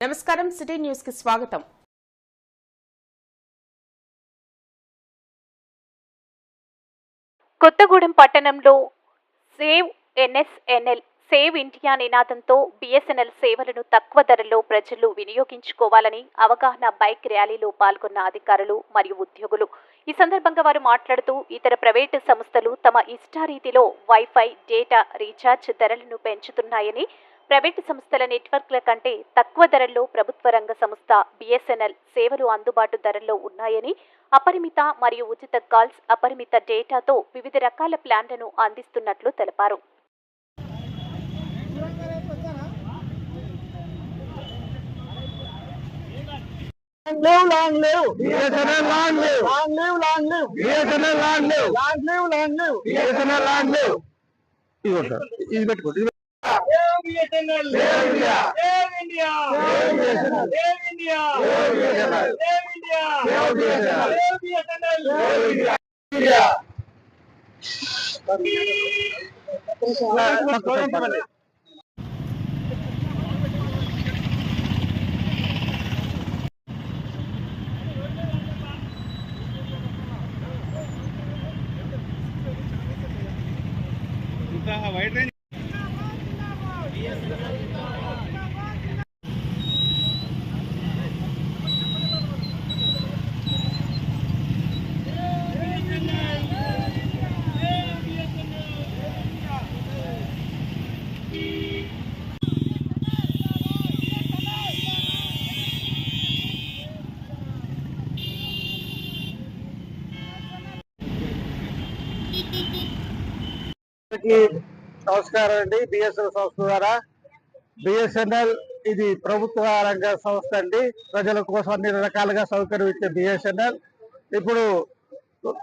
నమస్కారం సిటీ న్యూస్కి స్వాగతం. కొత్తగూడెం పట్టణంలో సేవ్ ఎన్ఎస్ఎన్ఎల్ సేవ్ ఇండియా నినాదంతో బిఎస్ఎన్ఎల్ సేవలను తక్కువ ధరలో ప్రజలు వినియోగించుకోవాలని అవగాహన బైక్ ర్యాలీలో పాల్గొన్న అధికారులు మరియు ఉద్యోగులు. ఈ సందర్భంగా వారు మాట్లాడుతూ ఇతర ప్రైవేటు సంస్థలు తమ ఇష్టారీతిలో వైఫై డేటా రీఛార్జ్ ధరలను పెంచుతున్నాయని ప్రైవేటు సంస్థల నెట్వర్క్ల కంటే తక్కువ ధరల్లో ప్రభుత్వ రంగ సంస్థ బిఎస్ఎన్ఎల్ సేవలు అందుబాటు ధరల్లో ఉన్నాయని అపరిమిత మరియు ఉచిత కాల్స్ అపరిమిత డేటాతో వివిధ రకాల ప్లాన్లను అందిస్తున్నట్లు తెలిపారు live, long live. BSNL long live. Long live, long live. BSNL long live. Long live, long live. BSNL long live. ఇదిగో సార్ ఇది పెట్టుకోండి ఇది Save BSNL. Save India. Save India. Save BSNL. Save India. Save BSNL. Save India. Save BSNL. Save అందరికీ నమస్కారం అండి. BSNL సంస్థ ద్వారా. BSNL ఇది ప్రభుత్వ రంగ సంస్థ అండి. ప్రజల కోసం అన్ని రకాలుగా సౌకర్యం ఇచ్చే బిఎస్ఎన్ఎల్. ఇప్పుడు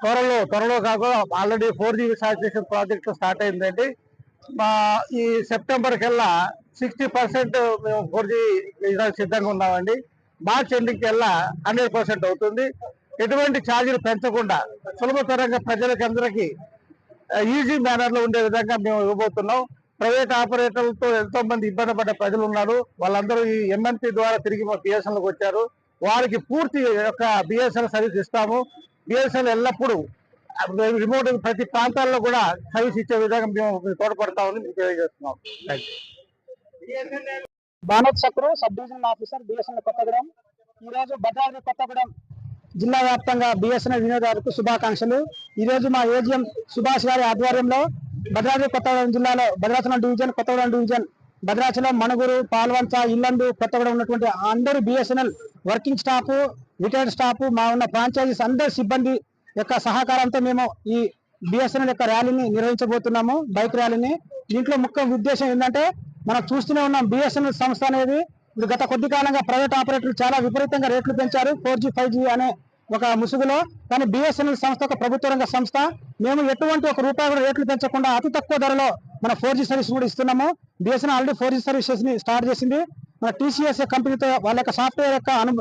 త్వరలో త్వరలో కాకుండా already four GB saturation project start అయిందండి. మా ఈ సెప్టెంబర్ కల్లా సిక్స్టీ పర్సెంట్ మేము ఫోర్ జీ సిద్ధంగా ఉన్నామండి. మార్చ్ ఎండింగ్ కల్లా హండ్రెడ్ పర్సెంట్ అవుతుంది. ఎటువంటి ఛార్జీలు పెంచకుండా సులభతరంగా ప్రజలకి అందరికీ ఈజీ మేనర్లో ఉండే విధంగా మేము ఇవ్వబోతున్నాం. ప్రైవేట్ ఆపరేటర్లతో ఎంతో మంది ఇబ్బంది పడ్డ ప్రజలు ఉన్నారు. వాళ్ళందరూ ఈ ఎంఎన్పి ద్వారా తిరిగి మా బిఎస్ఎన్ఎల్ వచ్చారు. వారికి పూర్తి యొక్క బిఎస్ఎన్ఎల్ సర్వీస్ ఇస్తాము. బిఎస్ఎన్ఎల్ ఎల్లప్పుడూ రిమోట్ ప్రతి ప్రాంతాల్లో కూడా సర్వీస్ ఇచ్చే విధంగా మేము తోడ్పడతామని మీకు తెలియజేస్తున్నాం. Banoth U sub divisional officer BSNL Kothagudem. ఈరోజు భద్రాద్రి కొత్తగూడెం. జిల్లా వ్యాప్తంగా బిఎస్ఎన్ఎల్ వినియోగదారులకు శుభాకాంక్షలు. ఈ రోజు మా ఏజిఎం సుభాష్ గారి ఆధ్వర్యంలో భద్రాద్రి కొత్తగూడెం జిల్లాలో భద్రాచలం డివిజన్ కొత్తగూడెం డివిజన్ భద్రాచలం మణుగురు పాల్వంచ ఇల్లందు కొత్తగూడెం ఉన్నటువంటి అందరూ BSNL working staff retired staff మా ఉన్న ఫ్రాంచైజీస్ అందరి సిబ్బంది యొక్క సహకారంతో మేము ఈ బిఎస్ఎన్ఎల్ యొక్క ర్యాలీని నిర్వహించబోతున్నాము బైక్ ర్యాలీని. దీంట్లో ముఖ్య ఉద్దేశం ఏంటంటే మనం చూస్తూనే ఉన్నాం బిఎస్ఎన్ఎల్ సంస్థ అనేది ఇప్పుడు గత కొద్ది కాలంగా ప్రైవేట్ ఆపరేటర్లు చాలా విపరీతంగా రేట్లు పెంచారు. ఫోర్ జీ ఫైవ్ జీ అనే ఒక ముసుగులో కానీ బిఎస్ఎన్ఎల్ సంస్థ ఒక ప్రభుత్వ రంగ సంస్థ. మేము ఎటువంటి ఒక రూపాయి కూడా రేట్లు పెంచకుండా అతి తక్కువ ధరలో మన ఫోర్ జీ సర్వీస్ కూడా ఇస్తున్నాము. బిఎస్ఎన్ఎల్ ఆల్రెడీ ఫోర్ జీ సర్వీసెస్ని స్టార్ట్ చేసింది మన టీసీఎస్ కంపెనీతో వాళ్ళ యొక్క సాఫ్ట్వేర్ యొక్క అను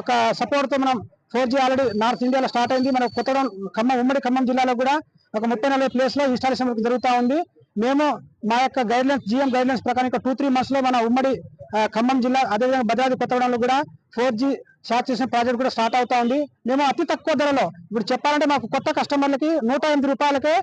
ఒక సపోర్ట్తో మనం ఫోర్ జీ ఆల్రెడీ నార్త్ ఇండియాలో స్టార్ట్ అయింది. మన కొత్త ఖమ్మం ఉమ్మడి ఖమ్మం జిల్లాలో కూడా ఒక ముప్పై నలభై ప్లేస్లో ఇన్స్టాలేషన్ జరుగుతూ ఉంది. మేము మా యొక్క గైడ్లైన్స్ జిఎం గైడ్లైన్స్ ప్రకారం ఇంకా టూ త్రీ మంత్స్లో మన ఉమ్మడి ఖమ్మం జిల్లా అదేవిధంగా భద్రాద్రి కొత్తగూడెంలో కూడా ఫోర్ జీ సాచురేషన్ ప్రాజెక్ట్ కూడా స్టార్ట్ అవుతా ఉంది. మేము అతి తక్కువ ధరలో ఇప్పుడు చెప్పాలంటే మాకు కొత్త కస్టమర్లకి నూట ఎనిమిది రూపాయలకే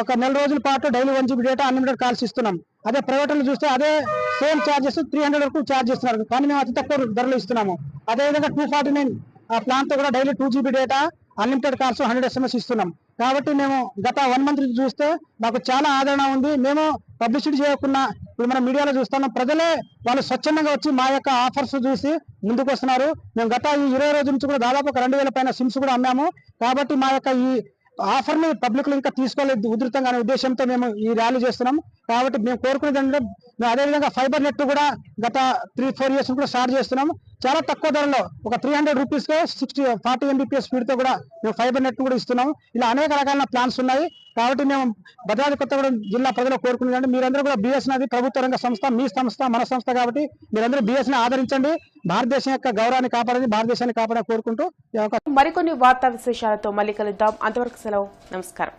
ఒక నెల రోజుల పాటు daily one GB data unlimited calls ఇస్తున్నాం. అదే ప్రైవేట్ చూస్తే అదే సేమ్ చార్జెస్ త్రీ హండ్రెడ్ వరకు చార్జ్ చేస్తున్నారు. కానీ మేము అతి తక్కువ ధరలో ఇస్తున్నాము. అదేవిధంగా టూ ఫార్టీ నైన్ ఆ ప్లాన్తో కూడా daily two GB data unlimited calls hundred SMS ఇస్తున్నాం. కాబట్టి మేము గత వన్ మంత్ చూస్తే మాకు చాలా ఆదరణ ఉంది. మేము పబ్లిసిటీ చేయకుండా ఇప్పుడు మనం మీడియాలో చూస్తున్నాం ప్రజలే వాళ్ళు స్వచ్ఛందంగా వచ్చి మా యొక్క ఆఫర్స్ చూసి ముందుకు వస్తున్నారు మేము గత ఈ ఇరవై రోజుల నుంచి కూడా దాదాపు ఒక రెండు వేల పైన సిమ్స్ కూడా అమ్మాము. కాబట్టి మా యొక్క ఈ ఆఫర్ పబ్లిక్లో పబ్లిక్ ఇంకా తీసుకోలేదు ఉధృతంగా అనే ఉద్దేశంతో మేము ఈ ర్యాలీ చేస్తున్నాం. కాబట్టి మేము కోరుకునేది ఏంటంటే అదేవిధంగా ఫైబర్ నెట్ కూడా గత త్రీ ఫోర్ ఇయర్స్ కూడా స్టార్ట్ చేస్తున్నాం చాలా తక్కువ ధరలో ఒక త్రీ హండ్రెడ్ రూపీస్కి సిక్స్టీ ఫార్టీ ఎంబీపీఎస్ స్పీడ్తో కూడా మేము ఫైబర్ నెట్ కూడా ఇస్తున్నాము. ఇలా అనేక రకాల ప్లాన్స్ ఉన్నాయి. కాబట్టి మేము భద్రాద్రి కొత్తగూడెం జిల్లా ప్రజలు కోరుకునేదంటే మీరందరూ కూడా బీఎస్ఎన్ అది ప్రభుత్వ రంగ సంస్థ మీ సంస్థ మన సంస్థ కాబట్టి మీరందరూ బీఎస్ఎన్ ఆదరించండి. భారతదేశం యొక్క గౌరవాన్ని కాపాడండి భారతదేశాన్ని కాపాడే కోరుకుంటూ మరికొన్ని వార్తా విశేషాలతో మళ్ళీ కలుద్దాం. అంతవరకు సెలవు. నమస్కారం.